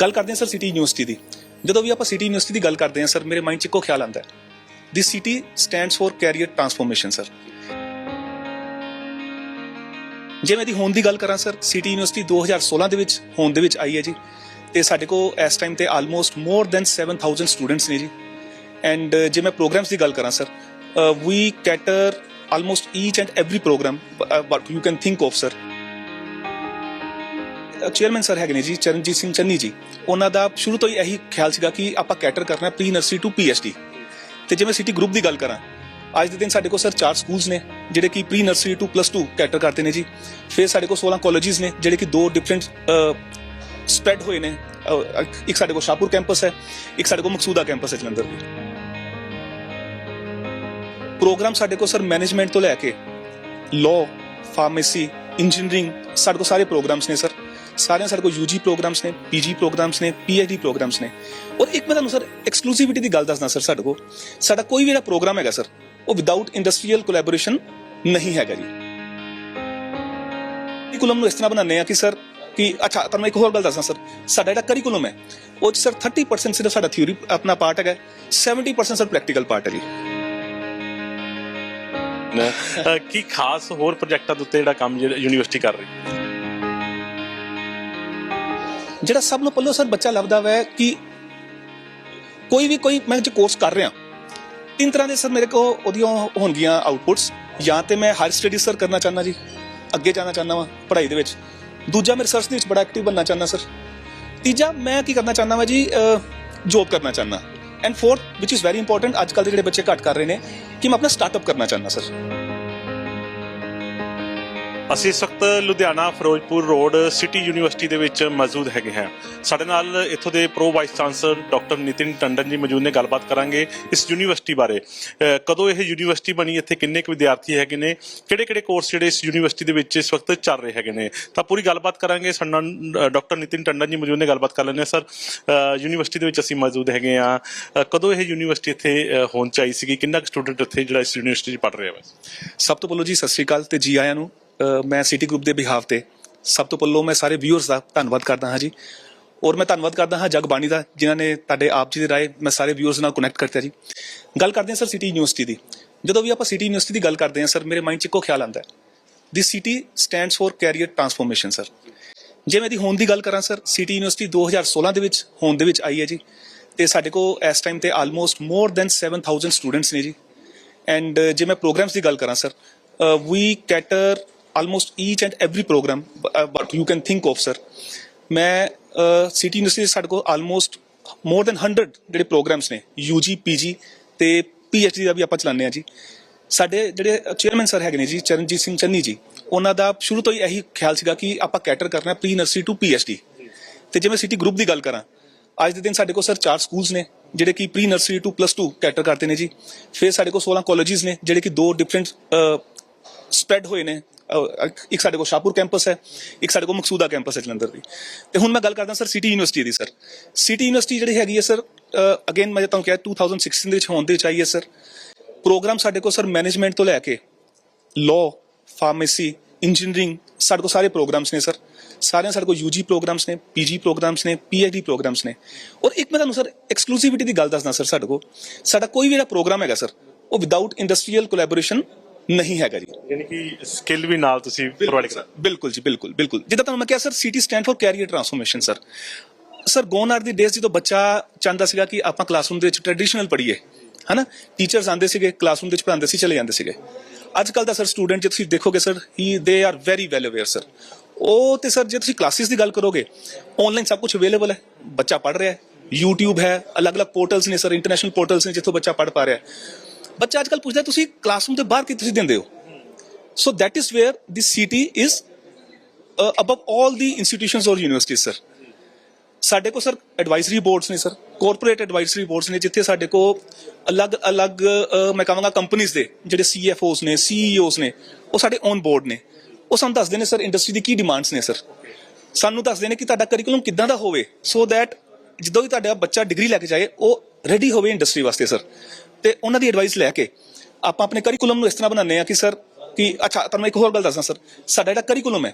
ਗੱਲ ਕਰਦੇ ਹਾਂ ਸਰ ਸਿਟੀ ਯੂਨੀਵਰਸਿਟੀ ਦੀ। ਜਦੋਂ ਵੀ ਆਪਾਂ ਸਿਟੀ ਯੂਨੀਵਰਸਿਟੀ ਦੀ ਗੱਲ ਕਰਦੇ ਹਾਂ, ਸਰ, ਮੇਰੇ ਮਾਈਂਡ 'ਚ ਇੱਕੋ ਖਿਆਲ ਆਉਂਦਾ ਹੈ। The city stands for career transformation sir. ਜੇ ਮੈਂ ਦੀ ਹੋਣ ਦੀ ਗੱਲ ਕਰਾਂ, ਸਰ ਸਿਟੀ ਯੂਨੀਵਰਸਿਟੀ 2016 ਦੇ ਵਿੱਚ ਹੋਣ ਦੇ ਵਿੱਚ ਆਈ ਹੈ ਜੀ। ਤੇ ਸਾਡੇ ਕੋਲ ਇਸ ਟਾਈਮ ਤੇ ਆਲਮੋਸਟ ਮੋਰ ਦੈਨ 7000 ਸਟੂਡੈਂਟਸ ਨੇ ਜੀ। ਐਂਡ ਜੇ ਮੈਂ ਪ੍ਰੋਗਰਾਮਸ ਦੀ ਗੱਲ ਕਰਾਂ, sir we cater almost each and every program but you can think of sir. Chairman sir ਹੈਗੇ ਨੇ ਜੀ, ਚਰਨਜੀਤ ਸਿੰਘ ਚੰਨੀ ਜੀ। ਉਹਨਾਂ ਦਾ ਸ਼ੁਰੂ ਤੋਂ ਹੀ ਇਹੀ ਖਿਆਲ ਸੀਗਾ ਕਿ ਆਪਾਂ ਕੈਟਰ ਕਰਨਾ ਪ੍ਰੀ ਨਰਸਰੀ ਟੂ ਪੀਐਚਡੀ ਤੇ ਜੇ ਮੈਂ ਸਿਟੀ ਗਰੁੱਪ ਦੀ ਗੱਲ ਕਰਾਂ, ਅੱਜ ਦੇ ਦਿਨ ਸਾਡੇ ਕੋਲ ਸਰ ਚਾਰ ਸਕੂਲਸ ਨੇ, ਜਿਹੜੇ ਕਿ pre nursery to plus 2 cater ਕਰਦੇ ਨੇ ਜੀ। ਫਿਰ ਸਾਡੇ ਕੋਲ 16 ਕਾਲਜਸ ਨੇ, ਜਿਹੜੇ ਕਿ ਦੋ ਡਿਫਰੈਂਟ ਸਪਰੈਡ ਹੋਏ ਨੇ। ਇੱਕ ਸਾਡੇ ਕੋਲ ਸ਼ਾਹਪੁਰ ਕੈਂਪਸ ਹੈ, ਇੱਕ ਸਾਡੇ ਕੋਲ ਮਕਸੂਦਾ ਕੈਂਪਸ ਹੈ ਜਲੰਧਰ ਵੀ ਪ੍ਰੋਗਰਾਮ ਸਾਡੇ ਕੋਲ ਸਰ ਮੈਨੇਜਮੈਂਟ ਤੋਂ ਲੈ ਕੇ ਲਾਅ ਫਾਰਮੇਸੀ ਇੰਜੀਨੀਅਰਿੰਗ ਸਾਡੇ ਕੋਲ ਸਾਰੇ ਪ੍ਰੋਗਰਾਮਸ ਨੇ ਸਰ ਸਾਰਿਆਂ ਸਾਡੇ ਕੋਲ ਯੂਜੀ ਪ੍ਰੋਗਰਾਮਸ ਨੇ ਪੀਜੀ ਪ੍ਰੋਗਰਾਮਸ ਨੇ ਪੀਐਚਡੀ ਪ੍ਰੋਗਰਾਮਸ ਨੇ। ਔਰ ਇੱਕ ਮੈਂ ਤੁਹਾਨੂੰ ਸਰ ਐਕਸਕਲੂਸਿਵਿਟੀ ਦੀ ਗੱਲ ਦੱਸਦਾ ਸਰ ਸਾਡੇ ਕੋਲ। ਸਾਡਾ ਕੋਈ ਵੀ ਜਿਹੜਾ ਪ੍ਰੋਗਰਾਮ ਹੈਗਾ ਸਰ ਉਹ ਵਿਦਆਊਟ ਇੰਡਸਟਰੀਅਲ ਕੋਲੈਬੋਰੇਸ਼ਨ ਨਹੀਂ ਹੈਗਾ ਜੀ। ਕਰਿਕੂਲਮ ਨੂੰ ਇਸ ਤਰ੍ਹਾਂ ਬਣਾਉਂਦੇ ਆ ਕਿ ਸਰ ਕਿ ਅੱਛਾ, ਤੁਹਾਨੂੰ ਮੈਂ ਇੱਕ ਹੋਰ ਗੱਲ ਦੱਸਾਂ ਸਰ ਸਾਡਾ ਜਿਹੜਾ ਕਰਿਕੂਲਮ ਹੈ, ਉਹ 'ਚ ਸਰ 30% ਸਿਰਫ ਸਾਡਾ ਥਿਊਰੀ ਆਪਣਾ ਪਾਰਟ ਹੈਗਾ 70% ਸਰ ਪ੍ਰੈਕਟੀਕਲ ਪਾਰਟ ਹੈ ਜੀ। ਕੀ ਖਾਸ ਹੋਰ ਪ੍ਰੋਜੈਕਟਾਂ ਦੇ ਉੱਤੇ ਜਿਹੜਾ ਕੰਮ ਯੂਨੀਵਰਸਿਟੀ ਕਰ ਰਹੀ ਹੈ? ਜਿਹੜਾ ਸਭ ਨੂੰ ਪੱਲੋ ਸਰ ਬੱਚਾ ਲੱਭਦਾ ਵੈ ਕਿ ਕੋਈ ਵੀ ਕੋਈ ਮੈਂ ਜੇ ਕੋਰਸ ਕਰ ਰਿਹਾ। ਤਿੰਨ ਤਰ੍ਹਾਂ ਦੇ ਸਰ ਮੇਰੇ ਕੋ ਉਹਦੀਆਂ ਹੋਣਗੀਆਂ ਆਊਟਪੁੱਟਸ ਜਾਂ ਤੇ ਮੈਂ ਹਾਇਰ ਸਟੱਡੀ ਸਰ ਕਰਨਾ ਚਾਹੁੰਦਾ ਜੀ, ਅੱਗੇ ਜਾਣਾ ਚਾਹੁੰਦਾ ਵਾਂ ਪੜ੍ਹਾਈ ਦੇ ਵਿੱਚ। ਦੂਜਾ ਮੈਂ ਰਿਸਰਚ ਦੇ ਵਿੱਚ ਬੜਾ ਐਕਟਿਵ ਬਣਨਾ ਚਾਹੁੰਦਾ ਸਰ। ਤੀਜਾ ਮੈਂ ਕੀ ਕਰਨਾ ਚਾਹੁੰਦਾ ਵਾਂ ਜੀ ਜੋਬ ਕਰਨਾ ਚਾਹੁੰਦਾ। And fourth which is very important ਅੱਜ ਕੱਲ੍ਹ ਦੇ ਜਿਹੜੇ ਬੱਚੇ ਘੱਟ ਕਰ ਰਹੇ ਨੇ, ਕਿ ਮੈਂ ਆਪਣਾ ਸਟਾਰਟਅਪ ਕਰਨਾ ਚਾਹੁੰਦਾ ਸਰ। ਅਸੀਂ ਇਸ ਵਕਤ Ludhiana Firozpur road city university ਦੇ ਵਿੱਚ ਮੌਜੂਦ ਹੈਗੇ ਹਾਂ। ਸਾਡੇ ਨਾਲ ਇੱਥੋਂ ਦੇ pro vice chancellor doctor Nitin Tandon ji ਮੌਜੂਦ ਨੇ, ਗੱਲਬਾਤ ਕਰਾਂਗੇ ਇਸ ਯੂਨੀਵਰਸਿਟੀ ਬਾਰੇ। ਕਦੋਂ ਇਹ ਯੂਨੀਵਰਸਿਟੀ ਬਣੀ? ਇੱਥੇ ਕਿੰਨੇ ਕੁ ਵਿਦਿਆਰਥੀ ਹੈਗੇ ਨੇ? ਕਿਹੜੇ ਕਿਹੜੇ ਕੋਰਸ ਜਿਹੜੇ ਇਸ ਯੂਨੀਵਰਸਿਟੀ ਦੇ ਵਿੱਚ ਇਸ ਵਕਤ ਚੱਲ ਰਹੇ ਹੈਗੇ ਨੇ? ਤਾਂ ਪੂਰੀ ਗੱਲਬਾਤ ਕਰਾਂਗੇ। ਸਾਡੇ ਨਾਲ ਡਾਕਟਰ ਨਿਤਿਨ ਟੰਡਨ ਜੀ ਮੌਜੂਦ ਨੇ, ਗੱਲਬਾਤ ਕਰ ਲੈਂਦੇ ਹਾਂ। ਸਰ ਯੂਨੀਵਰਸਿਟੀ ਦੇ ਵਿੱਚ ਅਸੀਂ ਮੌਜੂਦ ਹੈਗੇ ਆ ਕਦੋਂ ਇਹ ਯੂਨੀਵਰਸਿਟੀ ਇੱਥੇ ਹੋਣ ਹੋਂਦ ਚ ਆਈ ਸੀਗੀ? ਕਿੰਨਾ ਕੁ ਸਟੂਡੈਂਟ ਇੱਥੇ ਜਿਹੜਾ ਇਸ ਯੂਨੀਵਰਸਿਟੀ 'ਚ ਪੜ੍ਹ ਰਿਹਾ ਵਾ? ਸਭ ਤੋਂ ਪਹਿਲਾਂ ਜੀ ਸਤਿ ਸ਼੍ਰੀ ਅਕਾਲ ਤੇ ਜੀ ਆਇਆਂ ਨੂੰ। ਮੈਂ ਸਿਟੀ ਗਰੁੱਪ ਦੇ ਬਿਹਾਵ ਤੇ ਸਭ ਤੋਂ ਪਹਿਲਾਂ ਮੈਂ ਸਾਰੇ ਵਿਊਅਰਸ ਦਾ ਧੰਨਵਾਦ ਕਰਦਾ ਹਾਂ ਜੀ। ਔਰ ਮੈਂ ਧੰਨਵਾਦ ਕਰਦਾ ਹਾਂ ਜਗਬਾਣੀ ਦਾ, ਜਿਨ੍ਹਾਂ ਨੇ ਤੁਹਾਡੇ ਆਪ ਜੀ ਦੇ ਰਾਏ ਮੈਂ ਸਾਰੇ ਵਿਊਅਰਸ ਨਾਲ ਕਨੈਕਟ ਕਰਤਾ ਜੀ। ਗੱਲ ਕਰਦੇ ਹਾਂ ਸਰ ਸਿਟੀ ਯੂਨੀਵਰਸਿਟੀ ਦੀ। ਜਦੋਂ ਵੀ ਆਪਾਂ ਸਿਟੀ ਯੂਨੀਵਰਸਿਟੀ ਦੀ ਗੱਲ ਕਰਦੇ ਹਾਂ ਸਰ, ਮੇਰੇ ਮਾਈਂਡ 'ਚ ਇੱਕੋ ਖਿਆਲ ਆਉਂਦਾ ਹੈ। The city stands for career transformation sir. ਜੇ ਮੈਂ ਦੀ ਹੋਣ ਦੀ ਗੱਲ ਕਰਾਂ ਸਰ ਸਿਟੀ ਯੂਨੀਵਰਸਿਟੀ 2016 ਦੇ ਵਿੱਚ ਹੋਣ ਦੇ ਵਿੱਚ ਆਈ ਹੈ ਜੀ। ਤੇ ਸਾਡੇ ਕੋਲ ਇਸ ਟਾਈਮ ਤੇ ਆਲਮੋਸਟ ਮੋਰ ਦੈਨ 7000 ਸਟੂਡੈਂਟਸ ਨੇ ਜੀ। ਐਂਡ ਜੇ ਮੈਂ ਪ੍ਰੋਗਰਾਮਸ ਦੀ ਗੱਲ ਕਰਾਂ sir we cater almost each and every program but you can think of sir ਮੈਂ ਸਿਟੀ ਯੂਨੀਵਰਸਿਟੀ ਸਾਡੇ ਕੋਲ ਆਲਮੋਸਟ ਮੋਰ ਦੈਨ 100 ਜਿਹੜੇ ਪ੍ਰੋਗਰਾਮਸ ਨੇ ਯੂਜੀ ਪੀਜੀ ਤੇ ਪੀਐਚਡੀ ਦਾ ਵੀ ਆਪਾਂ ਚਲਾਉਂਦੇ ਆ ਜੀ ਸਾਡੇ ਜਿਹੜੇ ਚੇਅਰਮੈਨ ਸਰ ਹੈਗੇ ਨੇ ਜੀ ਚਰਨਜੀਤ ਸਿੰਘ ਚੰਨੀ ਜੀ ਉਹਨਾਂ ਦਾ ਸ਼ੁਰੂ ਤੋਂ ਹੀ ਇਹੀ ਖਿਆਲ ਸੀਗਾ ਕਿ ਆਪਾਂ ਕੈਟਰ ਕਰਨਾ ਪ੍ਰੀ ਨਰਸਰੀ ਟੂ ਪੀਐਚਡੀ ਤੇ ਜੇ ਮੈਂ ਸਿਟੀ ਗਰੁੱਪ ਦੀ ਗੱਲ ਕਰਾਂ ਅੱਜ ਦੇ ਦਿਨ ਸਾਡੇ ਕੋਲ ਸਰ ਚਾਰ ਸਕੂਲਸ ਨੇ ਜਿਹੜੇ ਕਿ pre nursery to plus 2 cater ਕਰਦੇ ਨੇ ਜੀ ਫਿਰ ਸਾਡੇ ਕੋਲ 16 ਕਾਲਜਸ ਨੇ ਜਿਹੜੇ ਕਿ ਦੋ ਡਿਫਰੈਂਟ ਸਪਰੈਡ ਹੋਏ ਨੇ ਇੱਕ ਸਾਡੇ ਕੋਲ ਸ਼ਾਹਪੁਰ ਕੈਂਪਸ ਹੈ, ਇੱਕ ਸਾਡੇ ਕੋਲ ਮਕਸੂਦਾ ਕੈਂਪਸ ਹੈ ਜਲੰਧਰ ਦੀ। ਤੇ ਹੁਣ ਮੈਂ ਗੱਲ ਕਰਦਾ ਸਰ ਸਿਟੀ ਯੂਨੀਵਰਸਿਟੀ ਦੀ, ਸਰ। ਸਿਟੀ ਯੂਨੀਵਰਸਿਟੀ ਜਿਹੜੀ ਹੈਗੀ ਹੈ, ਸਰ ਅਗੇਨ ਮੈਂ ਤੁਹਾਨੂੰ ਕਿਹਾ 2016 ਦੇ ਵਿੱਚ ਹੋਣ ਦੇ ਵਿੱਚ ਆਈ ਹੈ, ਸਰ। ਪ੍ਰੋਗਰਾਮ ਸਾਡੇ ਕੋਲ, ਸਰ ਮੈਨੇਜਮੈਂਟ ਤੋਂ ਲੈ ਕੇ ਲਾਅ ਫਾਰਮੇਸੀ ਇੰਜੀਨੀਅਰਿੰਗ ਸਾਡੇ ਕੋਲ ਸਾਰੇ ਪ੍ਰੋਗਰਾਮਸ ਨੇ, ਸਰ। ਸਾਰਿਆਂ ਸਾਡੇ ਕੋਲ ਯੂਜੀ ਪ੍ਰੋਗਰਾਮਸ ਨੇ ਪੀਜੀ ਪ੍ਰੋਗਰਾਮਸ ਨੇ ਪੀਐਚਡੀ ਪ੍ਰੋਗਰਾਮਸ ਨੇ। ਔਰ ਇੱਕ ਮੈਂ ਤੁਹਾਨੂੰ, ਸਰ ਐਕਸਕਲੂਸਿਵਿਟੀ ਦੀ ਗੱਲ ਦੱਸਦਾ, ਸਰ, ਸਾਡੇ ਕੋਲ। ਸਾਡਾ ਕੋਈ ਵੀ ਜਿਹੜਾ ਪ੍ਰੋਗਰਾਮ ਹੈਗਾ, ਸਰ, ਉਹ ਵਿਦਆਊਟ ਇੰਡਸਟਰੀਅਲ ਕੋਲੈਬੋਰੇਸ਼ਨ ਨਹੀਂ ਹੈਗਾ ਜੀ। ਯਾਨੀ ਕਿ ਸਕਿੱਲ ਵੀ ਨਾਲ ਤੁਸੀਂ ਪ੍ਰੋਵਾਈਡ ਕਰਾ ਬਿਲਕੁਲ ਜੀ ਬਿਲਕੁਲ ਬਿਲਕੁਲ। ਜਿੱਦਾਂ ਤੁਹਾਨੂੰ ਮੈਂ ਕਿਹਾ sir city stand for career transformation sir. Sir gone are the days ਜਦੋਂ ਬੱਚਾ ਚਾਹੁੰਦਾ ਸੀਗਾ ਕਿ ਆਪਾਂ ਕਲਾਸਰੂਮ ਦੇ ਵਿੱਚ ਟ੍ਰੈਡੀਸ਼ਨਲ ਪੜ੍ਹੀਏ ਹਨਾ? ਟੀਚਰਸ ਆਂਦੇ ਸੀਗੇ ਕਲਾਸਰੂਮ ਦੇ ਵਿੱਚ ਪੜ੍ਹਾਉਂਦੇ ਸੀ ਚਲੇ ਜਾਂਦੇ ਸੀਗੇ। ਅੱਜ ਕੱਲ ਦਾ ਸਰ ਸਟੂਡੈਂਟ ਜੇ ਤੁਸੀਂ ਦੇਖੋਗੇ sir he they are very well aware sir. ਉਹ ਤੇ ਸਰ ਜੇ ਤੁਸੀਂ ਕਲਾਸਿਸ ਦੀ ਗੱਲ ਕਰੋਗੇ ਆਨਲਾਈਨ ਸਭ ਕੁਝ ਅਵੇਲੇਬਲ ਹੈ। ਬੱਚਾ ਪੜ੍ਹ ਰਿਹਾ ਹੈ। YouTube ਹੈ ਅਲੱਗ-ਅਲੱਗ ਪੋਰਟਲਸ ਨੇ ਸਰ ਇੰਟਰਨੈਸ਼ਨਲ ਪੋਰਟਲਸ ਨੇ ਜਿੱਥੋਂ ਬੱਚਾ ਪੜ੍ਹ ਪਾ ਰਿਹਾ ਹੈ। ਬੱਚਾ ਅੱਜ ਕੱਲ ਪੁੱਛਦਾ ਤੁਸੀਂ ਕਲਾਸਰੂਮ ਦੇ ਬਾਹਰ ਕੀ ਤੁਸੀਂ ਦਿੰਦੇ ਹੋ? So that is where the city is above all the the or or sir ਸਾਡੇ ਕੋਲ ਸਰ ਐਡਵਾਈਜ਼ਰੀ ਬੋਰਡਸ ਨੇ ਸਰ ਕਾਰਪੋਰੇਟ ਐਡਵਾਈਜ਼ਰੀ ਬੋਰਡਸ ਨੇ, ਜਿੱਥੇ ਸਾਡੇ ਕੋਲ ਅਲੱਗ-ਅਲੱਗ ਮੈਂ ਕਹਾਂਗਾ ਕੰਪਨੀਆਂ ਦੇ ਜਿਹੜੇ ਸੀਐਫਓਸ ਨੇ ਸੀਈਓਸ ਨੇ, ਉਹ ਸਾਡੇ ਔਨ ਬੋਰਡ ਨੇ। ਉਹ ਸਾਨੂੰ ਦੱਸਦੇ ਨੇ ਸਰ ਇੰਡਸਟਰੀ ਦੀ ਕੀ ਡਿਮਾਂਡਸ ਨੇ ਸਰ ਸਾਨੂੰ ਦੱਸਦੇ ਨੇ ਕਿ ਤੁਹਾਡਾ ਕਰਿਕੂਲਮ ਕਿੱਦਾਂ ਦਾ ਹੋਵੇ ਸੋ ਦੈਟ ਜਦੋਂ ਵੀ ਤੁਹਾਡਾ ਬੱਚਾ ਡਿਗਰੀ ਲੈ ਕੇ ਜਾਏ, ਉਹ ਰੈਡੀ ਹੋਵੇ ਇੰਡਸਟਰੀ ਵਾਸਤੇ ਸਰ ਤੇ ਉਹਨਾਂ ਦੀ ਐਡਵਾਈਸ ਲੈ ਕੇ ਆਪਾਂ ਆਪਣੇ ਕਰਿਕੂਲਮ ਨੂੰ ਇਸ ਤਰ੍ਹਾਂ ਬਣਾਉਂਦੇ ਆ ਕਿ ਸਰ ਕਿ, ਅੱਛਾ, ਤੁਹਾਨੂੰ ਮੈਂ ਇੱਕ ਹੋਰ ਗੱਲ ਦੱਸਾਂ ਸਰ ਸਾਡਾ ਜਿਹੜਾ ਕਰਿਕੂਲਮ ਹੈ,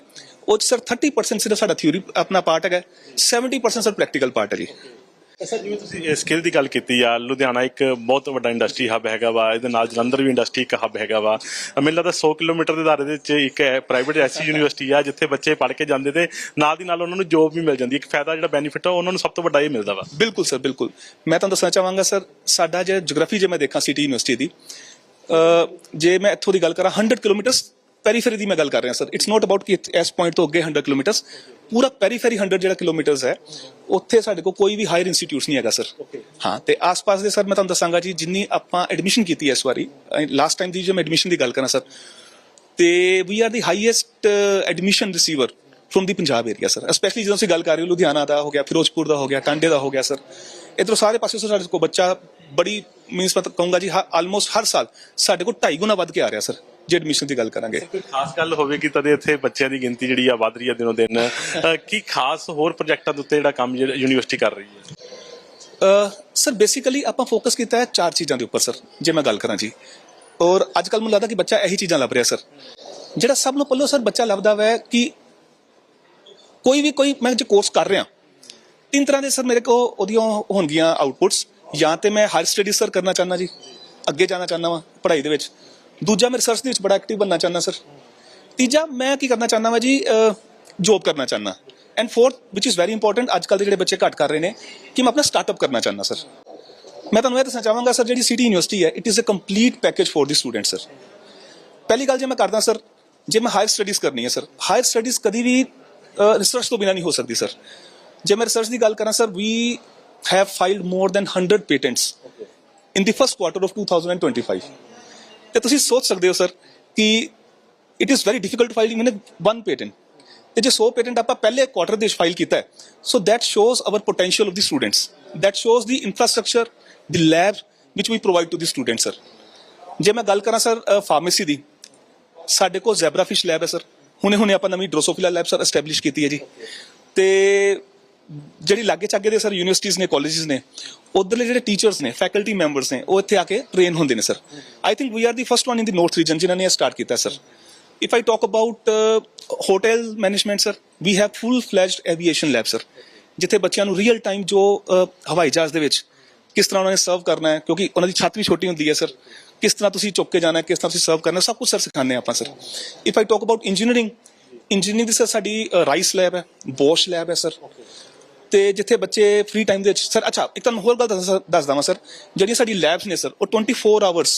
ਉਹ 'ਚ ਸਰ 30% ਸਿਰਫ ਸਾਡਾ ਥਿਊਰੀ ਆਪਣਾ ਪਾਰਟ ਹੈਗਾ। 70% ਸਰ ਪ੍ਰੈਕਟੀਕਲ ਪਾਰਟ ਹੈ ਜੀ ਸਰ ਜਿਵੇਂ ਤੁਸੀਂ ਸਕਿੱਲ ਦੀ ਗੱਲ ਕੀਤੀ ਆ ਲੁਧਿਆਣਾ ਇੱਕ ਬਹੁਤ ਵੱਡਾ ਇੰਡਸਟਰੀ ਹੱਬ ਹੈਗਾ ਵਾ ਇਹਦੇ ਨਾਲ ਜਲੰਧਰ ਵੀ ਇੰਡਸਟਰੀ ਇੱਕ ਹੱਬ ਹੈਗਾ ਵਾ। ਮੈਨੂੰ ਲੱਗਦਾ 100 ਕਿਲੋਮੀਟਰ ਦੇ ਦਾਇਰੇ ਦੇ ਵਿੱਚ ਇੱਕ ਪ੍ਰਾਈਵੇਟ ਐਸੀ ਯੂਨੀਵਰਸਿਟੀ ਆ ਜਿੱਥੇ ਬੱਚੇ ਪੜ੍ਹ ਕੇ ਜਾਂਦੇ ਤੇ ਨਾਲ ਦੀ ਨਾਲ ਉਹਨਾਂ ਨੂੰ ਜੋਬ ਵੀ ਮਿਲ ਜਾਂਦੀ ਇੱਕ ਫਾਇਦਾ ਜਿਹੜਾ ਬੈਨੀਫਿਟ ਆ ਉਹਨਾਂ ਨੂੰ ਸਭ ਤੋਂ ਵੱਡਾ ਇਹ ਮਿਲਦਾ ਵਾ। ਬਿਲਕੁਲ ਸਰ ਬਿਲਕੁਲ। ਮੈਂ ਤੁਹਾਨੂੰ ਦੱਸਣਾ ਚਾਹਾਂਗਾ ਸਰ ਸਾਡਾ ਜੇ ਜੀਓਗ੍ਰਾਫੀ ਜੇ ਮੈਂ ਦੇਖਾਂ ਸਿਟੀ ਯੂਨੀਵਰਸਿਟੀ ਦੀ ਅ, ਜੇ ਮੈਂ ਇੱਥੋਂ ਦੀ ਗੱਲ ਕਰਾਂ 100 ਕਿਲੋਮੀਟਰਸ ਪੈਰੀਫੇਰੀ ਦੀ ਮੈਂ ਗੱਲ ਕਰ ਰਿਹਾ ਸਰ ਇਟਸ ਨਾਟ ਅਬਾਊਟ ਕਿ ਇਸ ਪੁਆਇੰਟ ਤੋਂ ਅੱਗੇ 100 ਕਿਲੋਮੀਟਰਸ ਪੂਰਾ ਪੈਰੀਫੇਰੀ 100 ਜਿਹੜਾ ਕਿਲੋਮੀਟਰਸ ਹੈ ਉੱਥੇ ਸਾਡੇ ਕੋਲ ਕੋਈ ਵੀ ਹਾਇਰ ਇੰਸਟੀਟਿਊਟਸ ਨਹੀਂ ਹੈਗਾ ਸਰ ਹਾਂ ਤੇ ਆਸ-ਪਾਸ ਦੇ ਸਰ ਮੈਂ ਤੁਹਾਨੂੰ ਦੱਸਾਂਗਾ ਜੀ ਜਿੰਨੀ ਆਪਾਂ ਐਡਮਿਸ਼ਨ ਕੀਤੀ ਹੈ ਇਸ ਵਾਰੀ ਲਾਸਟ ਟਾਈਮ ਦੀ ਜੇ ਮੈਂ ਐਡਮਿਸ਼ਨ ਦੀ ਗੱਲ ਕਰਾਂ ਸਰ ਤੇ we are the highest admission receiver from the Punjab area sir specially ਜਦੋਂ ਅਸੀਂ ਗੱਲ ਕਰ ਰਹੇ ਹੋ ਲੁਧਿਆਣਾ ਦਾ ਹੋ ਗਿਆ ਫਿਰੋਜ਼ਪੁਰ ਦਾ ਹੋ ਗਿਆ ਟਾਂਡੇ ਦਾ ਹੋ ਗਿਆ ਸਰ ਇਧਰੋਂ ਸਾਰੇ ਪਾਸੇ ਸਾਡੇ ਕੋਲ ਬੱਚਾ ਬੜੀ ਮੀਨਸ ਮੈਂ ਕਹੂੰਗਾ ਜੀ ਆਲਮੋਸਟ ਹਰ ਸਾਲ ਸਾਡੇ ਕੋਲ 2.5 ਗੁਣਾ ਵੱਧ ਕੇ ਆ ਰਿਹਾ ਸਰ ਜੇ ਐਡਮਿਸ਼ਨ ਦੀ ਗੱਲ ਕਰਾਂਗੇ। ਕੋਈ ਖਾਸ ਗੱਲ ਹੋਵੇਗੀ ਤਦੇ ਇੱਥੇ ਬੱਚਿਆਂ ਦੀ ਗਿਣਤੀ ਜਿਹੜੀ ਆ ਵੱਧ ਰਹੀ ਹੈ ਦਿਨੋਂ ਦਿਨ ਕੀ ਖਾਸ ਹੋਰ ਪ੍ਰੋਜੈਕਟਾਂ ਦੇ ਉੱਤੇ ਜਿਹੜਾ ਕੰਮ ਯੂਨੀਵਰਸਿਟੀ ਕਰ ਰਹੀ ਹੈ? ਸਰ ਬੇਸਿਕਲੀ ਆਪਾਂ ਫੋਕਸ ਕੀਤਾ ਹੈ ਚਾਰ ਚੀਜ਼ਾਂ ਦੇ ਉੱਪਰ ਸਰ ਜੇ ਮੈਂ ਗੱਲ ਕਰਾਂ ਜੀ। ਔਰ ਅੱਜ ਕੱਲ ਮੈਨੂੰ ਲੱਗਦਾ ਕਿ ਬੱਚਾ ਇਹੀ ਚੀਜ਼ਾਂ ਲੱਭ ਰਿਹਾ ਸਰ ਜਿਹੜਾ ਸਭ ਨੂੰ ਪੱਲੋ ਸਰ ਬੱਚਾ ਲੱਭਦਾ ਵੈ ਕਿ ਕੋਈ ਵੀ ਕੋਈ ਮੈਂ ਜੇ ਕੋਰਸ ਕਰ ਰਿਹਾ। ਤਿੰਨ ਤਰ੍ਹਾਂ ਦੇ ਸਰ ਮੇਰੇ ਕੋ ਉਹਦੀਆਂ ਹੋਣਗੀਆਂ ਆਊਟਪੁੱਟਸ ਜਾਂ ਤੇ ਮੈਂ ਹਾਇਰ ਸਟੱਡੀ ਸਰ ਕਰਨਾ ਚਾਹੁੰਦਾ ਜੀ। ਅੱਗੇ ਜਾਣਾ ਚਾਹੁੰਦਾ ਵਾਂ ਪੜ੍ਹਾਈ ਦੇ ਵਿੱਚ। ਦੂਜਾ ਮੈਂ ਰਿਸਰਚ ਦੇ ਵਿੱਚ ਬੜਾ ਐਕਟਿਵ ਬਣਨਾ ਚਾਹੁੰਦਾ ਸਰ ਤੀਜਾ ਮੈਂ ਕੀ ਕਰਨਾ ਚਾਹੁੰਦਾ ਵਾਂ ਜੀ ਜੋਬ ਕਰਨਾ ਚਾਹੁੰਦਾ and fourth which is very important ਅੱਜ ਕੱਲ ਦੇ ਜਿਹੜੇ ਬੱਚੇ ਘੱਟ ਕਰ ਰਹੇ ਨੇ ਕਿ ਮੈਂ ਆਪਣਾ ਸਟਾਰਟਅਪ ਕਰਨਾ ਚਾਹੁੰਦਾ ਸਰ ਮੈਂ ਤੁਹਾਨੂੰ ਇਹ ਦੱਸਣਾ ਚਾਹਾਂਗਾ ਸਰ ਜਿਹੜੀ ਸਿਟੀ ਯੂਨੀਵਰਸਿਟੀ ਹੈ it is a complete package for the student sir ਪਹਿਲੀ ਗੱਲ ਜੇ ਮੈਂ ਕਰਦਾ ਸਰ ਜੇ ਮੈਂ ਹਾਇਰ ਸਟੱਡੀਜ਼ ਕਰਨੀ ਹੈ ਸਰ ਹਾਇਰ ਸਟੱਡੀਜ਼ ਕਦੀ ਵੀ ਰਿਸਰਚ ਤੋਂ ਬਿਨਾ ਨਹੀਂ ਹੋ ਸਕਦੀ ਸਰ ਜੇ ਮੈਂ ਰਿਸਰਚ ਦੀ ਗੱਲ ਕਰਾਂ sir we have filed more than 100 patents in the first quarter of 2025 ਤੇ ਤੁਸੀਂ ਸੋਚ ਸਕਦੇ ਹੋ ਸਰ ਕਿ it is very difficult to file even one patent ਤੇ ਜੇ 100 ਪੇਟੈਂਟ ਆਪਾਂ ਪਹਿਲੇ ਕੁਆਟਰ ਦੇ ਵਿੱਚ ਫਾਈਲ ਕੀਤਾ ਹੈ so that shows our potential of the students that shows the infrastructure the lab which we provide to the students sir ਜੇ ਮੈਂ ਗੱਲ ਕਰਾਂ ਸਰ ਫਾਰਮੇਸੀ ਦੀ ਸਾਡੇ ਕੋਲ ਜ਼ੈਬਰਾ ਫਿਸ਼ ਲੈਬ ਹੈ ਸਰ ਹੁਣੇ ਹੁਣੇ ਆਪਾਂ ਨਵੀਂ ਡਰੋਸੋਫਿਲਾ ਲੈਬ ਸਰ ਐਸਟੈਬਲਿਸ਼ ਕੀਤੀ ਹੈ ਜੀ ਤੇ ਜਿਹੜੀ ਲਾਗੇ ਚਾਗੇ ਦੇ ਸਰ ਯੂਨੀਵਰਸਿਟੀਜ਼ ਨੇ ਕਾਲਜਸ ਨੇ ਉਧਰਲੇ ਜਿਹੜੇ ਟੀਚਰਸ ਨੇ ਫੈਕਲਟੀ ਮੈਂਬਰਸ ਨੇ, ਉਹ ਇੱਥੇ ਆ ਕੇ ਟ੍ਰੇਨ ਹੁੰਦੇ ਨੇ sir I think we are the first one in the north region ਜਿਨ੍ਹਾਂ ਨੇ ਇਹ ਸਟਾਰਟ ਕੀਤਾ sir if I talk about hotel management sir we have full fledged aviation lab sir ਜਿੱਥੇ ਬੱਚਿਆਂ ਨੂੰ ਰੀਅਲ ਟਾਈਮ ਜੋ ਹਵਾਈ ਜਹਾਜ਼ ਦੇ ਵਿੱਚ ਕਿਸ ਤਰ੍ਹਾਂ ਉਹਨਾਂ ਨੇ ਸਰਵ ਕਰਨਾ ਹੈ, ਕਿਉਂਕਿ ਉਹਨਾਂ ਦੀ ਛੱਤ ਵੀ ਛੋਟੀ ਹੁੰਦੀ ਹੈ ਸਰ ਕਿਸ ਤਰ੍ਹਾਂ ਤੁਸੀਂ ਚੁੱਕ ਕੇ ਜਾਣਾ ਹੈ, ਕਿਸ ਤਰ੍ਹਾਂ ਤੁਸੀਂ ਸਰਵ ਕਰਨਾ ਸਭ ਕੁਝ ਸਰ ਸਿਖਾਉਂਦੇ ਹਾਂ ਆਪਾਂ sir if I talk about engineering engineering the sir ਸਾਡੀ ਰਾਈਸ ਲੈਬ ਹੈ ਬੋਸ਼ ਲੈਬ ਹੈ ਸਰ ਤੇ ਜਿੱਥੇ ਬੱਚੇ ਫ੍ਰੀ ਟਾਈਮ ਦੇ ਵਿੱਚ ਸਰ ਅੱਛਾ ਇੱਕ ਤੁਹਾਨੂੰ ਹੋਰ ਗੱਲ ਦੱਸ ਦੱਸ ਦਵਾਂ ਸਰ ਜਿਹੜੀਆਂ ਸਾਡੀ ਲੈਬਸ ਨੇ ਸਰ ਉਹ 24 ਆਵਰਸ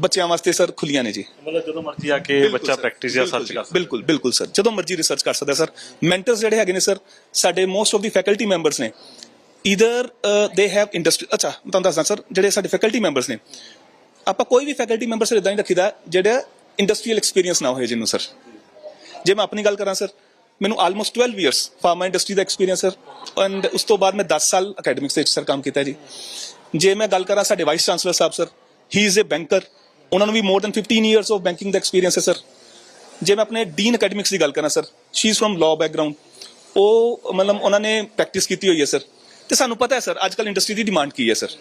ਬੱਚਿਆਂ ਵਾਸਤੇ ਸਰ ਖੁੱਲੀਆਂ ਨੇ ਜੀ। ਮਤਲਬ ਜਦੋਂ ਮਰਜ਼ੀ ਆ ਕੇ ਬਿਲਕੁਲ ਬੱਚਾ ਸਰ, ਪ੍ਰੈਕਟਿਸ ਜਾਂ ਬਿਲਕੁਲ ਸਰਚ ਕਰ ਸਕਦਾ। ਬਿਲਕੁਲ ਬਿਲਕੁਲ ਸਰ ਜਦੋਂ ਮਰਜ਼ੀ ਰਿਸਰਚ ਕਰ ਸਕਦਾ ਸਰ ਮੈਂਟਰਸ ਜਿਹੜੇ ਹੈਗੇ ਨੇ ਸਰ ਸਾਡੇ most of the faculty members ਨੇ ਈਦਰ ਦੇ ਹੈਵ ਇੰਡਸਟਰੀ ਅੱਛਾ ਮੈਂ ਤੁਹਾਨੂੰ ਦੱਸਦਾ ਸਰ ਜਿਹੜੇ ਸਾਡੇ ਫੈਕਲਟੀ ਮੈਂਬਰਸ ਨੇ ਆਪਾਂ ਕੋਈ ਵੀ ਫੈਕਲਟੀ ਮੈਂਬਰ ਸਰ ਇਦਾਂ ਨਹੀਂ ਰੱਖੀਦਾ ਜਿਹੜਾ ਇੰਡਸਟਰੀਅਲ ਐਕਸਪੀਰੀਅੰਸ ਨਾ ਹੋਏ ਜਿਹਨੂੰ ਸਰ ਜੇ ਮੈਂ ਆਪਣੀ ਗੱਲ ਕਰਾਂ ਸਰ ਮੈਨੂੰ ਆਲਮੋਸਟ 12 ਇਅਰਸ ਫਾਰਮਾ ਇੰਡਸਟਰੀ ਦਾ ਐਕਸਪੀਰੀਅੰਸ ਸਰ ਐਂਡ ਉਸ ਤੋਂ ਬਾਅਦ ਮੈਂ 10 ਸਾਲ ਅਕੈਡਮਿਕਸ ਦੇ ਵਿੱਚ ਸਰ ਕੰਮ ਕੀਤਾ ਜੀ। ਜੇ ਮੈਂ ਗੱਲ ਕਰਾਂ ਸਾਡੇ vice chancellor Sahib sir he is a banker ਉਹਨਾਂ ਨੂੰ ਵੀ more than 15 years of banking the experience ਹੈ ਸਰ ਜੇ ਮੈਂ ਆਪਣੇ ਡੀਨ ਅਕੈਡਮਿਕਸ ਦੀ ਗੱਲ ਕਰਾਂ sir she is from law background ਉਹ ਮਤਲਬ ਉਹਨਾਂ ਨੇ ਪ੍ਰੈਕਟਿਸ ਕੀਤੀ ਹੋਈ ਹੈ ਸਰ ਤੇ ਸਾਨੂੰ ਪਤਾ ਹੈ ਸਰ ਅੱਜ ਕੱਲ ਇੰਡਸਟਰੀ ਦੀ ਡਿਮਾਂਡ ਕੀ ਹੈ ਸਰ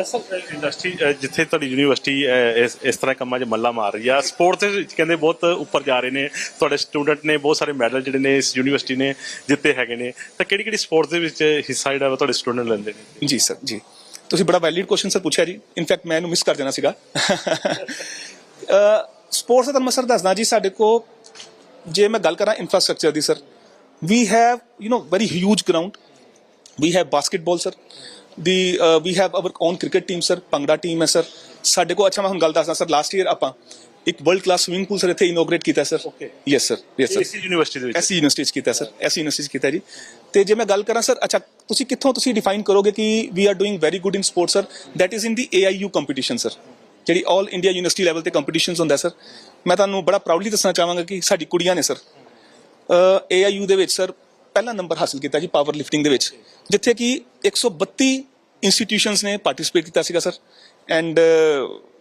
ਅਸਲ ਇੰਡਸਟਰੀ ਜਿੱਥੇ ਤੁਹਾਡੀ ਯੂਨੀਵਰਸਿਟੀ ਇਸ ਇਸ ਤਰ੍ਹਾਂ ਕੰਮਾਂ 'ਚ ਮੱਲਾ ਮਾਰ ਰਹੀ ਆ। ਸਪੋਰਟਸ ਦੇ ਵਿੱਚ ਕਹਿੰਦੇ ਬਹੁਤ ਉੱਪਰ ਜਾ ਰਹੇ ਨੇ। ਤੁਹਾਡੇ ਸਟੂਡੈਂਟ ਨੇ ਬਹੁਤ ਸਾਰੇ ਮੈਡਲ ਜਿਹੜੇ ਨੇ ਇਸ ਯੂਨੀਵਰਸਿਟੀ ਨੇ ਜਿੱਤੇ ਹੈਗੇ ਨੇ। ਤਾਂ ਕਿਹੜੀ ਕਿਹੜੀ ਸਪੋਰਟਸ ਦੇ ਵਿੱਚ ਹਿੱਸਾ ਜਿਹੜਾ ਵਾ ਤੁਹਾਡੇ ਸਟੂਡੈਂਟ ਲੈਂਦੇ ਨੇ? ਜੀ ਸਰ ਜੀ। ਤੁਸੀਂ ਬੜਾ ਵੈਲਿਡ ਕੁਐਸਚਨ ਸਰ ਪੁੱਛਿਆ ਜੀ। ਇਨਫੈਕਟ ਮੈਂ ਇਹਨੂੰ ਮਿਸ ਕਰ ਜਾਣਾ ਸੀਗਾ। ਸਪੋਰਟਸ ਦਾ ਤੁਹਾਨੂੰ ਮੈਂ ਸਰ ਦੱਸਦਾ ਜੀ, ਸਾਡੇ ਕੋ ਜੇ ਮੈਂ ਗੱਲ ਕਰਾਂ infrastructure the sir we have you know very huge ground we have basketball sir the we have our own cricket team sir bhangra team ਹੈ ਸਰ ਸਾਡੇ ਕੋ ਅੱਛਾ ਮੈਂ ਹੁਣ ਗੱਲ ਦੱਸਦਾ ਸਰ ਲਾਸਟ ਈਅਰ ਆਪਾਂ ਇੱਕ world class swimming pool sir ਇੱਥੇ ਇਨੋਗ੍ਰੇਟ ਕੀਤਾ sir Okay. Yes sir yes sir ਇਸੇ ਯੂਨੀਵਰਸਿਟੀ ਦੇ ਵਿੱਚ? ਐਸੀ ਯੂਨੀਵਰਸਿਟੀ ਚ ਕੀਤਾ ਸਰ ਐਸੀ ਯੂਨੀਵਰਸਿਟੀ ਕੀਤਾ ਜੀ। ਤੇ ਜੇ ਮੈਂ ਗੱਲ ਕਰਾਂ ਸਰ ਅੱਛਾ ਤੁਸੀਂ ਕਿੱਥੋਂ ਤੁਸੀਂ ਡਿਫਾਈਨ ਕਰੋਗੇ ਕਿ we are doing very good in sports sir that is in the AIU competition sir ਜਿਹੜੀ 올 ਇੰਡੀਆ ਯੂਨੀਵਰਸਿਟੀ ਲੈਵਲ ਤੇ ਕੰਪੀਟੀਸ਼ਨਸ ਹੁੰਦਾ ਸਰ ਮੈਂ ਤੁਹਾਨੂੰ ਬੜਾ ਪ੍ਰਾਊਡਲੀ ਦੱਸਣਾ ਚਾਹਾਂਗਾ ਕਿ ਸਾਡੀ ਕੁੜੀਆਂ ਨੇ ਸਰ AIU ਦੇ ਵਿੱਚ ਸਰ ਪਹਿਲਾ ਨੰਬਰ ਹਾਸਲ ਕੀਤਾ ਜੀ ਪਾਵਰ ਲਿਫਟਿੰਗ ਦੇ ਵਿੱਚ। ਜਿੱਥੇ ਕਿ 132 ਇੰਸਟੀਟਿਊਸ਼ਨਸ ਨੇ ਪਾਰਟਿਸਿਪੇਟ ਕੀਤਾ ਸੀਗਾ ਸਰ ਐਂਡ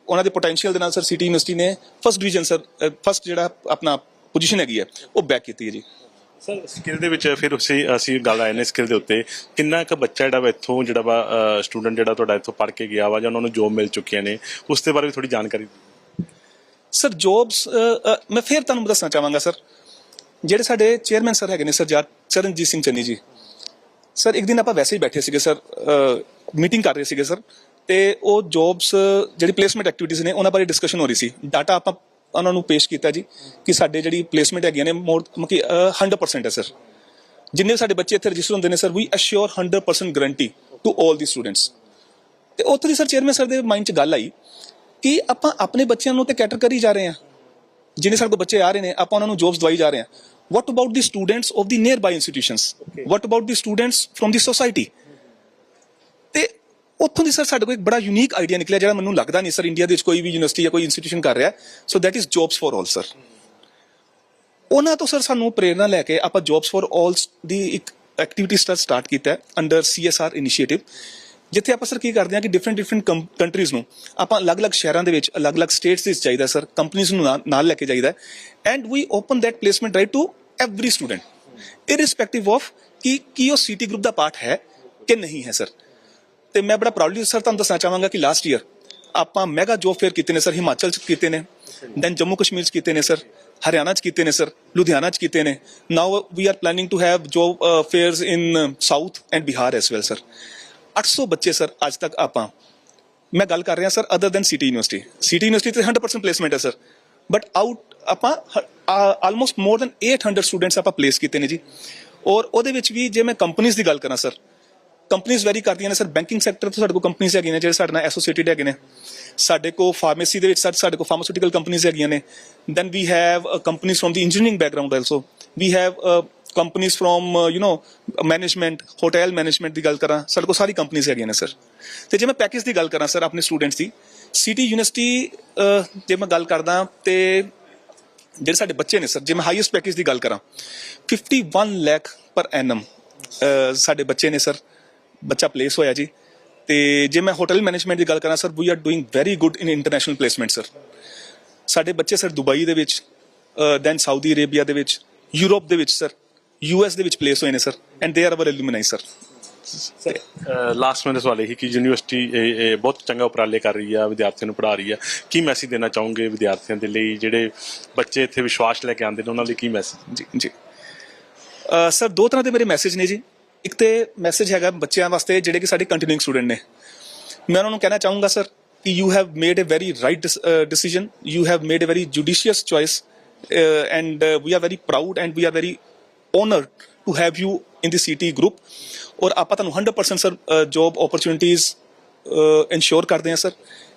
ਉਹਨਾਂ ਦੇ ਪੋਟੈਂਸ਼ੀਅਲ ਦੇ ਨਾਲ ਸਰ ਸਿਟੀ ਯੂਨੀਵਰਸਿਟੀ ਨੇ ਫਸਟ ਡਿਵੀਜ਼ਨ ਸਰ ਫਸਟ ਜਿਹੜਾ ਆਪਣਾ ਪੋਜੀਸ਼ਨ ਹੈਗੀ ਹੈ ਉਹ ਬੈਕ ਕੀਤੀ ਹੈ ਜੀ। ਸਰ ਸਕਿੱਲ ਦੇ ਵਿੱਚ ਫਿਰ ਅਸੀਂ ਅਸੀਂ ਗੱਲ ਆਏ ਨੇ ਸਕਿੱਲ ਦੇ ਉੱਤੇ। ਕਿੰਨਾ ਕੁ ਬੱਚਾ ਜਿਹੜਾ ਵਾ ਇੱਥੋਂ ਜਿਹੜਾ ਵਾ ਸਟੂਡੈਂਟ ਜਿਹੜਾ ਤੁਹਾਡਾ ਇੱਥੋਂ ਪੜ੍ਹ ਕੇ ਗਿਆ ਵਾ ਜਾਂ ਉਹਨਾਂ ਨੂੰ ਜੋਬ ਮਿਲ ਚੁੱਕੀਆਂ ਨੇ ਉਸ ਦੇ ਬਾਰੇ ਵੀ ਥੋੜੀ ਜਾਣਕਾਰੀ। ਸਰ ਜੌਬਸ ਮੈਂ ਫਿਰ ਤੁਹਾਨੂੰ ਦੱਸਣਾ ਚਾਹਾਂਗਾ ਸਰ ਜਿਹੜੇ ਸਾਡੇ ਚੇਅਰਮੈਨ ਸਰ ਹੈਗੇ ਨੇ ਸਰ ਜਰ ਚਰਨਜੀਤ ਸਿੰਘ ਚੰਨੀ ਜੀ ਸਰ ਇੱਕ ਦਿਨ ਆਪਾਂ ਵੈਸੇ ਹੀ ਬੈਠੇ ਸੀਗੇ ਸਰ ਮੀਟਿੰਗ ਕਰ ਰਹੇ ਸੀਗੇ ਸਰ। ਤੇ ਉਹ ਜੌਬਸ ਜਿਹੜੀ ਪਲੇਸਮੈਂਟ ਐਕਟੀਵਿਟੀਜ਼ ਨੇ ਉਹਨਾਂ ਬਾਰੇ ਡਿਸਕਸ਼ਨ ਹੋ ਰਹੀ ਸੀ। ਡਾਟਾ ਆਪਾਂ ਉਹਨਾਂ ਨੂੰ ਪੇਸ਼ ਕੀਤਾ ਜੀ ਕਿ ਸਾਡੇ ਜਿਹੜੀ ਪਲੇਸਮੈਂਟ ਹੈਗੀਆਂ ਨੇ ਮੋਰ ਮਤਲਬ ਕਿ ਅਹ, 100% ਹੈ ਸਰ। ਜਿੰਨੇ ਸਾਡੇ ਬੱਚੇ ਇੱਥੇ ਰਜਿਸਟਰ ਹੁੰਦੇ ਨੇ sir we assure 100% guarantee to 올 the students ਤੇ ਉੱਥੇ ਦੀ ਸਰ ਚੇਅਰਮੈਨ ਸਰ ਦੇ ਮਾਈਂਡ 'ਚ ਗੱਲ ਆਈ ਕਿ ਆਪਾਂ ਆਪਣੇ ਬੱਚਿਆਂ ਨੂੰ ਤੇ ਕੈਟਰ ਕਰੀ ਜਾ ਰਹੇ ਹਾਂ। ਜਿੰਨੇ ਸਾਡੇ ਕੋਲ ਬੱਚੇ ਆ ਰਹੇ ਨੇ ਆਪਾਂ ਉਹਨਾਂ ਨੂੰ ਜੌਬਸ ਦਵਾਈ ਜਾ ਰਹੇ ਹਾਂ। What about the students of the nearby institutions? What about the students from the society? ਤੇ ਉੱਥੋਂ ਦੀ ਸਰ ਸਾਡੇ ਕੋਲ ਇੱਕ ਬੜਾ ਯੂਨੀਕ ਆਈਡੀਆ ਨਿਕਲਿਆ ਜਿਹੜਾ ਮੈਨੂੰ ਲੱਗਦਾ ਨਹੀਂ ਸਰ ਇੰਡੀਆ ਦੇ ਵਿੱਚ ਕੋਈ ਵੀ ਯੂਨੀਵਰਸਿਟੀ ਜਾਂ ਕੋਈ ਇੰਸਟੀਟਿਊਸ਼ਨ ਕਰ ਰਿਹਾ। So that is jobs for all sir ਉਹਨਾਂ ਤੋਂ ਸਰ ਸਾਨੂੰ ਪ੍ਰੇਰਣਾ ਲੈ ਕੇ ਆਪਾਂ ਜੌਬਸ ਫॉर ਆਲ ਦੀ ਇੱਕ ਐਕਟੀਵਿਟੀ ਸਟਾਰਟ ਕੀਤਾ ਅੰਡਰ ਸੀਐਸਆਰ ਇਨੀਸ਼ੀਏਟਿਵ ਜਿੱਥੇ ਆਪਾਂ ਸਰ ਕੀ ਕਰਦੇ ਹਾਂ ਕਿ ਡਿਫਰੈਂਟ ਡਿਫਰੈਂਟ ਕੰਟਰੀਜ਼ ਨੂੰ ਆਪਾਂ ਅਲੱਗ-ਅਲੱਗ ਸ਼ਹਿਰਾਂ ਦੇ ਵਿੱਚ, ਅਲੱਗ-ਅਲੱਗ ਸਟੇਟਸ ਦੇ ਵਿੱਚ ਚਾਹੀਦਾ ਸਰ ਕੰਪਨੀਆਂ ਨੂੰ ਨਾਲ- ਨਾਲ ਲੈ ਕੇ ਚਾਹੀਦਾ and we open that placement right to every student irrespective of ਕਿ ਕੀ ਉਹ ਸਿਟੀ ਗਰੁੱਪ ਦਾ ਪਾਰਟ ਹੈ ਕਿ ਨਹੀਂ ਹੈ ਸਰ ਤੇ ਮੈਂ ਬੜਾ ਪ੍ਰਾਊਡਲੀ ਸਰ ਤੁਹਾਨੂੰ ਦੱਸਣਾ ਚਾਹਾਂਗਾ ਕਿ ਲਾਸਟ ਈਅਰ ਆਪਾਂ ਮੈਗਾ ਜੋਬ ਫੇਅਰ ਕੀਤੇ ਨੇ ਸਰ ਹਿਮਾਚਲ ਚ ਕੀਤੇ ਨੇ ਦੈਨ ਜੰਮੂ ਕਸ਼ਮੀਰ ਚ ਕੀਤੇ ਨੇ ਸਰ ਹਰਿਆਣਾ ਚ ਕੀਤੇ ਨੇ ਸਰ ਲੁਧਿਆਣਾ ਚ ਕੀਤੇ ਨੇ। Now we are planning to have job fairs in south and Bihar as well sir 800 ਬੱਚੇ ਸਰ ਅੱਜ ਤੱਕ ਆਪਾਂ। ਮੈਂ ਗੱਲ ਕਰ ਰਿਹਾ sir other than city university city university ਤੇ 100% ਪਲੇਸਮੈਂਟ ਹੈ ਸਰ। ਬਟ ਆਊਟ ਆਪਾਂ ਆਲਮੋਸਟ ਮੋਰ ਦੈਨ 800 ਸਟੂਡੈਂਟਸ ਆਪਾਂ ਪਲੇਸ ਕੀਤੇ ਨੇ ਜੀ। ਔਰ ਉਹਦੇ ਵਿੱਚ ਵੀ ਜੇ ਮੈਂ ਕੰਪਨੀਆਂ ਦੀ ਗੱਲ ਕਰਾਂ ਸਰ ਕੰਪਨੀਆਂ ਵੈਰੀ ਕਰਦੀਆਂ ਨੇ ਸਰ। ਬੈਂਕਿੰਗ ਸੈਕਟਰ ਤੋਂ ਸਾਡੇ ਕੋਲ ਕੰਪਨੀਆਂ ਹੈਗੀਆਂ ਨੇ ਜਿਹੜੇ ਸਾਡੇ ਨਾਲ ਐਸੋਸੀਏਟਡ ਹੈਗੇ ਨੇ। ਸਾਡੇ ਕੋਲ ਫਾਰਮੇਸੀ ਦੇ ਵਿੱਚ ਸਰ, ਸਾਡੇ ਕੋਲ ਫਾਰਮਾਸਿਊਟੀਕਲ ਕੰਪਨੀਆਂ ਹੈਗੀਆਂ ਨੇ। ਦੈਨ ਵੀ ਹੈਵ ਕੰਪਨੀਆਂ from the engineering background also we have ਕੰਪਨੀਆਂ from you know management hotel management ਦੀ ਗੱਲ ਕਰਾਂ, ਸਾਡੇ ਕੋਲ ਸਾਰੀ ਕੰਪਨੀਆਂ ਹੈਗੀਆਂ ਨੇ ਸਰ ਤੇ ਜੇ ਮੈਂ ਪੈਕੇਜ ਦੀ ਗੱਲ ਕਰਾਂ ਸਰ ਆਪਣੇ ਸਟੂਡੈਂਟਸ ਦੀ ਸਿਟੀ ਯੂਨੀਵਰਸਿਟੀ ਜੇ ਮੈਂ ਗੱਲ ਕਰਦਾ ਤੇ ਜਿਹੜੇ ਸਾਡੇ ਬੱਚੇ ਨੇ ਸਰ ਜੇ ਮੈਂ ਹਾਈਐਸਟ ਪੈਕੇਜ ਦੀ ਗੱਲ ਕਰਾਂ 51 ਲੱਖ ਪਰ ਐਨਮ ਸਾਡੇ ਬੱਚੇ ਨੇ ਸਰ ਬੱਚਾ ਪਲੇਸ ਹੋਇਆ ਜੀ। ਤੇ ਜੇ ਮੈਂ ਹੋਟਲ ਮੈਨੇਜਮੈਂਟ ਦੀ ਗੱਲ ਕਰਾਂ sir we are doing very good in international placement sir ਸਾਡੇ ਬੱਚੇ ਸਰ ਦੁਬਈ ਦੇ ਵਿੱਚ ਦੈਨ ਸਾਊਦੀ ਅਰੇਬੀਆ ਦੇ ਵਿੱਚ ਯੂਰਪ ਦੇ ਵਿੱਚ ਸਰ ਯੂਐਸ ਦੇ ਵਿੱਚ ਪਲੇਸ ਹੋਏ ਨੇ sir and they are our alumni sir last ਮੇਰਾ ਸਵਾਲ ਇਹ ਕਿ ਯੂਨੀਵਰਸਿਟੀ ਇਹ- ਬਹੁਤ ਚੰਗਾ ਉਪਰਾਲੇ ਕਰ ਰਹੀ ਆ ਵਿਦਿਆਰਥੀਆਂ ਨੂੰ ਪੜ੍ਹਾ ਰਹੀ ਆ। ਕੀ ਮੈਸੇਜ ਦੇਣਾ ਚਾਹੋਗੇ ਵਿਦਿਆਰਥੀਆਂ ਦੇ ਲਈ? ਜਿਹੜੇ ਬੱਚੇ ਇੱਥੇ ਵਿਸ਼ਵਾਸ ਲੈ ਕੇ ਆਉਂਦੇ ਨੇ ਉਹਨਾਂ ਲਈ ਕੀ ਮੈਸੇਜ ਜੀ ਜੀ। ਸਰ ਦੋ ਤਰ੍ਹਾਂ ਦੇ ਮੇਰੇ ਮੈਸੇਜ ਨੇ ਜੀ। ਇੱਕ ਤੇ ਮੈਸੇਜ ਹੈਗਾ ਬੱਚਿਆਂ ਵਾਸਤੇ ਜਿਹੜੇ ਕਿ ਸਾਡੇ ਕੰਟੀਨਿਊਇੰਗ ਸਟੂਡੈਂਟ ਨੇ। ਮੈਂ ਉਹਨਾਂ ਨੂੰ ਕਹਿਣਾ ਚਾਹੂੰਗਾ ਸਰ ਕਿ you have made a very right decision you have made a very judicious choice and we are very proud and we are very honour to have you in the CT group ਔਰ ਆਪਾਂ ਤੁਹਾਨੂੰ 100% sir job opportunities ensure ਕਰਦੇ ਹਾਂ sir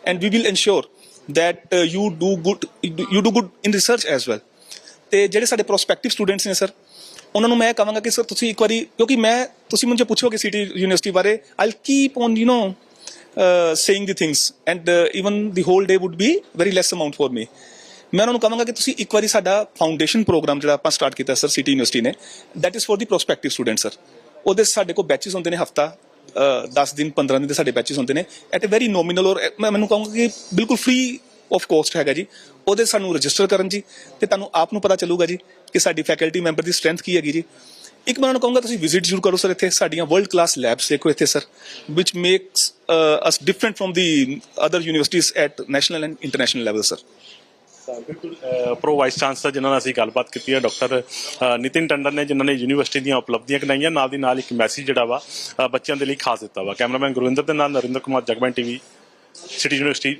and we will ensure that you do good you do good in research as well ਤੇ ਜਿਹੜੇ ਸਾਡੇ prospective students ਨੇ sir ਉਹਨਾਂ ਨੂੰ ਮੈਂ ਕਹਾਂਗਾ ਕਿ ਸਰ ਤੁਸੀਂ ਇੱਕ ਵਾਰੀ ਕਿਉਂਕਿ ਮੈਂ ਤੁਸੀਂ ਮੈਨੂੰ ਪੁੱਛੋਗੇ ਸਿਟੀ ਯੂਨੀਵਰਸਿਟੀ ਬਾਰੇ I'll keep on you know saying the things and even the whole day would be very less amount for me ਮੈਂ ਉਹਨਾਂ ਨੂੰ ਕਹਾਂਗਾ ਕਿ ਤੁਸੀਂ ਇੱਕ ਵਾਰੀ ਸਾਡਾ ਫਾਊਂਡੇਸ਼ਨ ਪ੍ਰੋਗਰਾਮ ਜਿਹੜਾ ਆਪਾਂ ਸਟਾਰਟ ਕੀਤਾ ਸਰ ਸਿਟੀ ਯੂਨੀਵਰਸਿਟੀ ਨੇ that is for the prospective student sir. ਉਹਦੇ ਸਾਡੇ ਕੋਲ ਬੈਚਸ ਹੁੰਦੇ ਨੇ ਹਫਤਾ 10 ਦਿਨ 15 ਦਿਨ ਦੇ ਸਾਡੇ ਬੈਚਸ ਹੁੰਦੇ ਨੇ। ਐਟ ਅ ਵੈਰੀ ਨੋਮੀਨਲ ਔਰ ਮੈਂ ਮੈਨੂੰ ਕਹਾਂਗਾ ਕਿ ਬਿਲਕੁਲ ਫ੍ਰੀ ਆਫ ਕੋਸਟ ਹੈਗਾ ਜੀ। ਉਹਦੇ ਸਾਨੂੰ ਰਜਿਸਟਰ ਕਰਨ ਜੀ ਤੇ ਤੁਹਾਨੂੰ ਆਪ ਨੂੰ ਪਤਾ ਚੱਲੂਗਾ ਜੀ ਕਿ ਸਾਡੀ ਫੈਕਲਟੀ ਮੈਂਬਰ ਦੀ ਸਟਰੈਂਥ ਕੀ ਹੈਗੀ ਜੀ। ਇੱਕ ਮੈਂ ਉਹਨਾਂ ਨੂੰ ਕਹਾਂਗਾ ਤੁਸੀਂ ਵਿਜ਼ਿਟ ਜ਼ਰੂਰ ਕਰੋ ਸਰ ਇੱਥੇ। ਸਾਡੀਆਂ ਵਰਲਡ ਕਲਾਸ ਲੈਬਸ ਦੇਖੋ ਇੱਥੇ sir which makes uh, us different from the other universities at national and international level sir ਬਿਲਕੁਲ ਪ੍ਰੋ ਵਾਈਸ ਚਾਂਸਲਰ ਜਿਨ੍ਹਾਂ ਨਾਲ ਅਸੀਂ ਗੱਲਬਾਤ ਕੀਤੀ ਹੈ ਡਾਕਟਰ ਨਿਤਿਨ ਟੰਡਨ ਨੇ ਜਿਨ੍ਹਾਂ ਨੇ ਯੂਨੀਵਰਸਿਟੀ ਦੀਆਂ ਉਪਲਬਧੀਆਂ ਕਢਾਈਆਂ, ਨਾਲ ਦੀ ਨਾਲ ਇੱਕ ਮੈਸੇਜ ਜਿਹੜਾ ਵਾ ਬੱਚਿਆਂ ਦੇ ਲਈ ਖਾਸ ਦਿੱਤਾ ਵਾ। ਕੈਮਰਾਮੈਨ ਗੁਰਵਿੰਦਰ ਦੇ ਨਾਲ ਨਰਿੰਦਰ ਕੁਮਾਰ, ਜਗਮੈਨ ਟੀਵੀ, ਸਿਟੀ ਯੂਨੀਵਰਸਿਟੀ